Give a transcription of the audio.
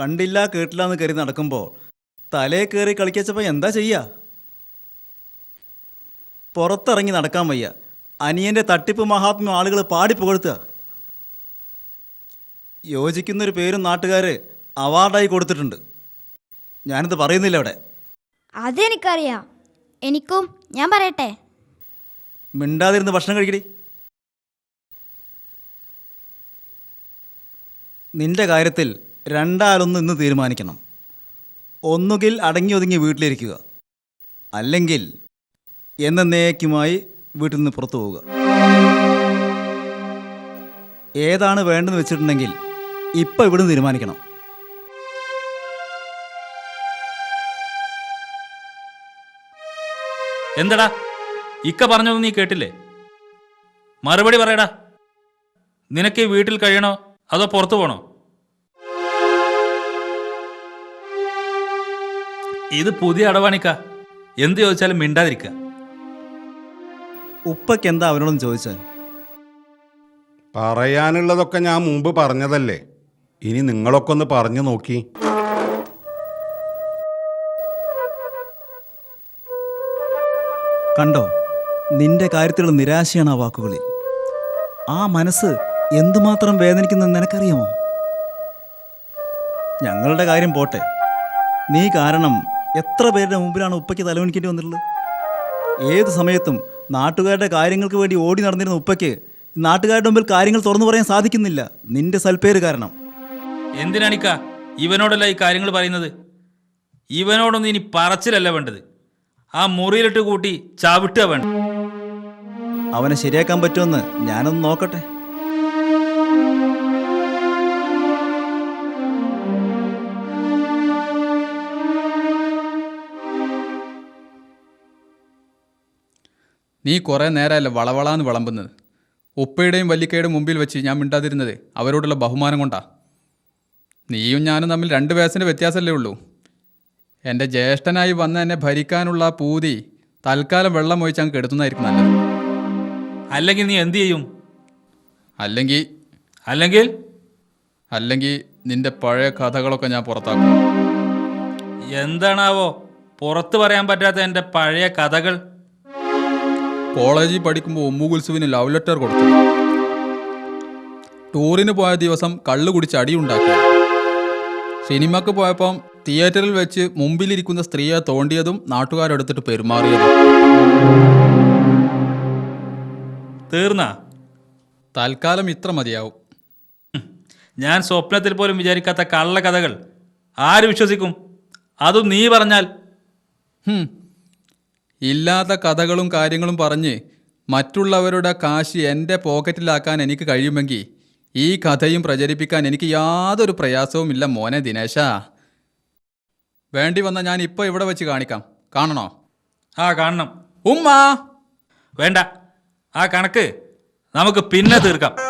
കണ്ടില്ല കേട്ടില്ല എന്ന് കയറി നടക്കുമ്പോൾ തലേ കയറി കളിക്കച്ചപ്പോൾ എന്താ ചെയ്യുക പുറത്തിറങ്ങി നടക്കാൻ വയ്യ. അനിയന്റെ തട്ടിപ്പ് മഹാത്മ്യം ആളുകൾ പാടി പുകഴ്ത്തുക. യോജിക്കുന്നൊരു പേരും നാട്ടുകാർ അവാർഡായി കൊടുത്തിട്ടുണ്ട്. ഞാനിത് പറയുന്നില്ല അവിടെ. അതെനിക്കറിയാം. എനിക്കും ഞാൻ പറയട്ടെ? മിണ്ടാതിരുന്ന് ഭക്ഷണം കഴിക്കടി. നിന്റെ കാര്യത്തിൽ രണ്ടാലൊന്ന് ഇന്ന് തീരുമാനിക്കണം. ഒന്നുകിൽ അടങ്ങി ഒതുങ്ങി വീട്ടിലിരിക്കുക. അല്ലെങ്കിൽ എന്നേക്കുമായി വീട്ടിൽ നിന്ന് പുറത്തു പോവുക. ഏതാണ് വേണ്ടെന്ന് വെച്ചിട്ടുണ്ടെങ്കിൽ ഇപ്പം ഇവിടുന്ന് തീരുമാനിക്കണം. എന്തടാ? ഇക്ക പറഞ്ഞത് നീ കേട്ടില്ലേ? മറുപടി പറയടാ. നിനക്ക് വീട്ടിൽ കഴിയണോ? അതോ പുറത്തു പോണോ? ഇത് പുതിയ അടവാണിക്ക. എന്ത് ചോദിച്ചാലും മിണ്ടാതിരിക്കുക ഉപ്പയ്ക്ക് എന്താ അവനോടൊന്ന് ചോദിച്ചാൽ? പറയാനുള്ളതൊക്കെ ഞാൻ മുമ്പ് പറഞ്ഞതല്ലേ. ഇനി നിങ്ങളൊക്കെ ഒന്ന് പറഞ്ഞു നോക്കി. കണ്ടോ നിന്റെ കാര്യത്തിലുള്ള നിരാശയാണ് ആ വാക്കുകളിൽ. ആ മനസ്സ് എന്തുമാത്രം വേദനിക്കുന്നെന്ന് നിനക്കറിയാമോ? ഞങ്ങളുടെ കാര്യം പോട്ടെ. നീ കാരണം എത്ര പേരുടെ മുമ്പിലാണ് ഉപ്പയ്ക്ക് തലവണിക്കേണ്ടി വന്നിട്ടുള്ളത്? ഏത് സമയത്തും നാട്ടുകാരുടെ കാര്യങ്ങൾക്ക് വേണ്ടി ഓടി നടന്നിരുന്ന ഉപ്പയ്ക്ക് നാട്ടുകാരുടെ മുമ്പിൽ കാര്യങ്ങൾ തുറന്നു പറയാൻ സാധിക്കുന്നില്ല. നിന്റെ സൽപ്പേര് കാരണം. എന്തിനാണിക്ക ഇവനോടല്ല ഈ കാര്യങ്ങൾ പറയുന്നത്? ഇവനോടൊന്നും ഇനി പറച്ചിലല്ല വേണ്ടത്. ആ മുറിയിലിട്ട് കൂട്ടി ചവിട്ടുക വേണ്ട അവനെ ശരിയാക്കാൻ പറ്റുമെന്ന് ഞാനൊന്ന് നോക്കട്ടെ. നീ കുറേ നേരമല്ലേ വളവളാന്ന് വിളമ്പുന്നത്? ഉപ്പയുടെയും വല്ലിക്കയുടെയും മുമ്പിൽ വെച്ച് ഞാൻ മിണ്ടാതിരുന്നത് അവരോടുള്ള ബഹുമാനം കൊണ്ടാ. നീയും ഞാനും തമ്മിൽ രണ്ട് വയസ്സിന്റെ വ്യത്യാസമല്ലേ ഉള്ളൂ. എന്റെ ജ്യേഷ്ഠനായി വന്ന് എന്നെ ഭരിക്കാനുള്ള ആ പൂതി തൽക്കാലം വെള്ളം ഒഴിച്ച് അങ്ങ് കെടുത്തുന്നതായിരിക്കും നല്ലത്. അല്ലെങ്കിൽ നീ എന്ത് ചെയ്യും? അല്ലെങ്കിൽ അല്ലെങ്കിൽ? അല്ലെങ്കിൽ നിന്റെ പഴയ കഥകളൊക്കെ ഞാൻ പുറത്താക്കും. എന്താണാവോ പുറത്ത് പറയാൻ പറ്റാത്ത എന്റെ പഴയ കഥകൾ? കോളേജിൽ പഠിക്കുമ്പോൾ ഉമ്മുകുൽസുവിന് ലവ് ലെറ്റർ കൊടുത്തു. ടൂറിന് പോയ ദിവസം കള്ളു കുടിച്ച് അടിയുണ്ടാക്കി സിനിമക്ക് പോയപ്പം തിയേറ്ററിൽ വെച്ച് മുമ്പിലിരിക്കുന്ന സ്ത്രീയെ തോണ്ടിയതും നാട്ടുകാരെടുത്തിട്ട് പെരുമാറിയതും. തീർന്ന? തൽക്കാലം ഇത്ര മതിയാവും. ഞാൻ സ്വപ്നത്തിൽ പോലും വിചാരിക്കാത്ത കള്ള കഥകൾ ആര് വിശ്വസിക്കും? അതും നീ പറഞ്ഞാൽ. ഇല്ലാത്ത കഥകളും കാര്യങ്ങളും പറഞ്ഞ് മറ്റുള്ളവരുടെ കാശ് എന്റെ പോക്കറ്റിലാക്കാൻ എനിക്ക് കഴിയുമെങ്കിൽ ഈ കഥയും പ്രചരിപ്പിക്കാൻ എനിക്ക് യാതൊരു പ്രയാസവുമില്ല മോനെ ദിനേശ. വേണ്ടി വന്ന ഞാൻ ഇപ്പോൾ ഇവിടെ വെച്ച് കാണിക്കാം. കാണണോ? ആ കാണണം. ഉമ്മ! വേണ്ട. ആ കണക്ക് നമുക്ക് പിന്നെ തീർക്കാം.